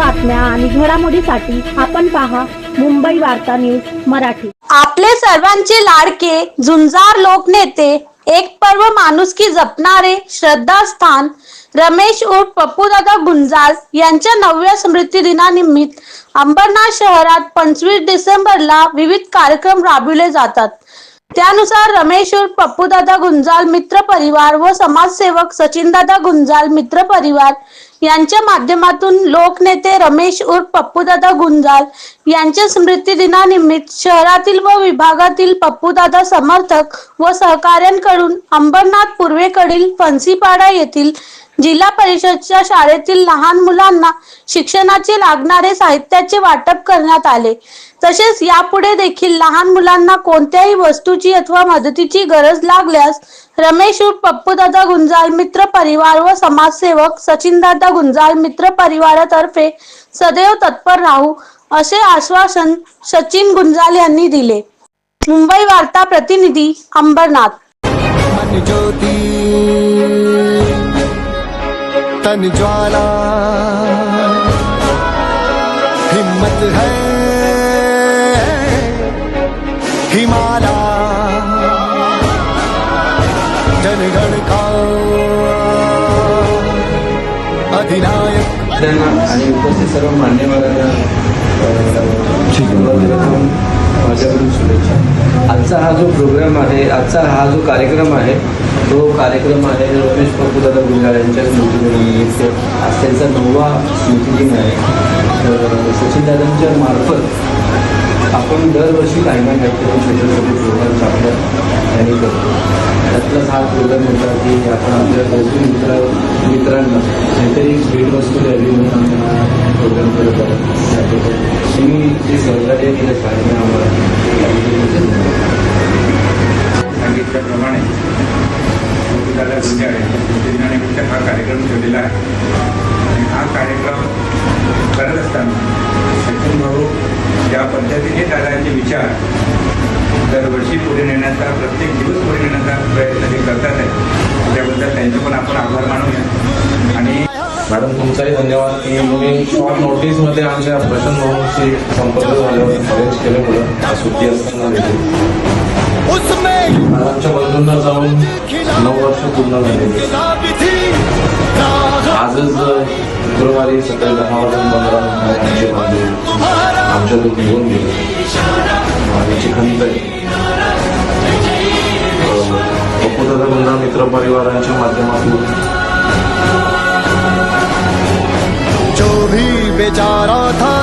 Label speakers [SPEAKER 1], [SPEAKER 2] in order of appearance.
[SPEAKER 1] बातम्या आणि घडामोडीसाठी आपण पहा मुंबई वार्ता न्यूज मराठी.
[SPEAKER 2] आपले सर्वांचे लाडके झुंजार लोकनेते एक पर्व माणुसकी जपणारे श्रद्धास्थान रमेश उर्फ पप्पूदादा गुंजाज यांच्या नवव्या स्मृती दिनानिमित्त अंबरनाथ शहरात पंचवीस डिसेंबरला विविध कार्यक्रम राबविले जातात. त्यानुसार रमेश उर्फ पप्पूदादा गुंजाल मित्र परिवार व समाजसेवक सचिनदादा गुंजाल मित्र परिवार यांच्या माध्यमातून लोकनेते रमेश उर्फ पप्पूदादा गुंजाल यांच्या स्मृती दिनानिमित्त शहरातील व विभागातील पप्पूदादा समर्थक व सहकाऱ्यांकडून अंबरनाथ पूर्वेकडील फन्सीपाडा येथील जिल्हा परिषदच्या शाळेतील लहान मुलांना शिक्षणाचे लागणारे साहित्याचे वाटप करण्यात आले. तसेच यापुढे देखील लहान मुलांना कोणत्याही वस्तूची अथवा मदतीची गरज लागल्यास रमेश पप्पूदादा गुंजाळ मित्र परिवार व समाजसेवक सचिनदादा गुंजाळ मित्र परिवारातर्फे सदैव तत्पर राहू असे आश्वासन सचिन गुंजाल यांनी दिले. मुंबई वार्ता प्रतिनिधी अंबरनाथ.
[SPEAKER 3] तन ज्वाला हिम्मत है अधिनायक।
[SPEAKER 4] त्यांना आणि उपस्थित सर्व मान्यवरांना माझ्याकडून शुभेच्छा. आजचा हा जो प्रोग्राम आहे आजचा हा जो कार्यक्रम आहे तो कार्यक्रम आहे रमेश प्रभुदादा गुंजाळ यांच्या स्मृतीनिमित्त. आज त्यांचा नववा स्मृतिदिन आहे. तर सचिनदादांच्या मार्फत आपण दरवर्षी काही ना काहीतरी छोटे छोटे प्रोग्राम्स आपल्या यांनी करतो. आपलाच हा प्रोग्राम होता की आपण आपल्या गरजू मित्र मित्रांना काहीतरी भेटवस्तू द्यावी म्हणून आम्ही हा प्रोग्राम करत आहोत. तुम्ही जे सहकार्य केलं शाळेने आम्हाला
[SPEAKER 5] सांगितल्याप्रमाणे दादा गुंजाळे यांच्या स्मृतिदिनानिमित्त हा कार्यक्रम ठेवलेला आहे. आणि हा कार्यक्रम करत असताना सचिन भाऊ ज्या पद्धतीने दादांचे विचार दरवर्षी पुढे नेण्याचा प्रत्येक दिवस पुढे नेण्याचा प्रयत्न ते करतात आहे त्याबद्दल त्यांचे पण आपण आभार मानूया. आणि
[SPEAKER 6] मॅडम तुमचाही धन्यवाद की तुम्ही शॉर्ट नोटीसमध्ये आमच्या प्रशांत भाऊंशी संपर्क झाल्यावर अरेंज केलं मुलं सुट्टी असताना
[SPEAKER 3] आमच्या
[SPEAKER 6] मॅडमच्या बंधूंना जाऊन नऊ वर्ष पूर्ण झाले. आजच शुक्रवारी सकाळी दहा वाजून पंधरा मिनिटांनी आमचे आमच्या दोन घेऊन गेले. माझी खंत आहे. गुंडा मित्र परिवारांच्या माध्यमातून
[SPEAKER 3] जो भी बेचारा था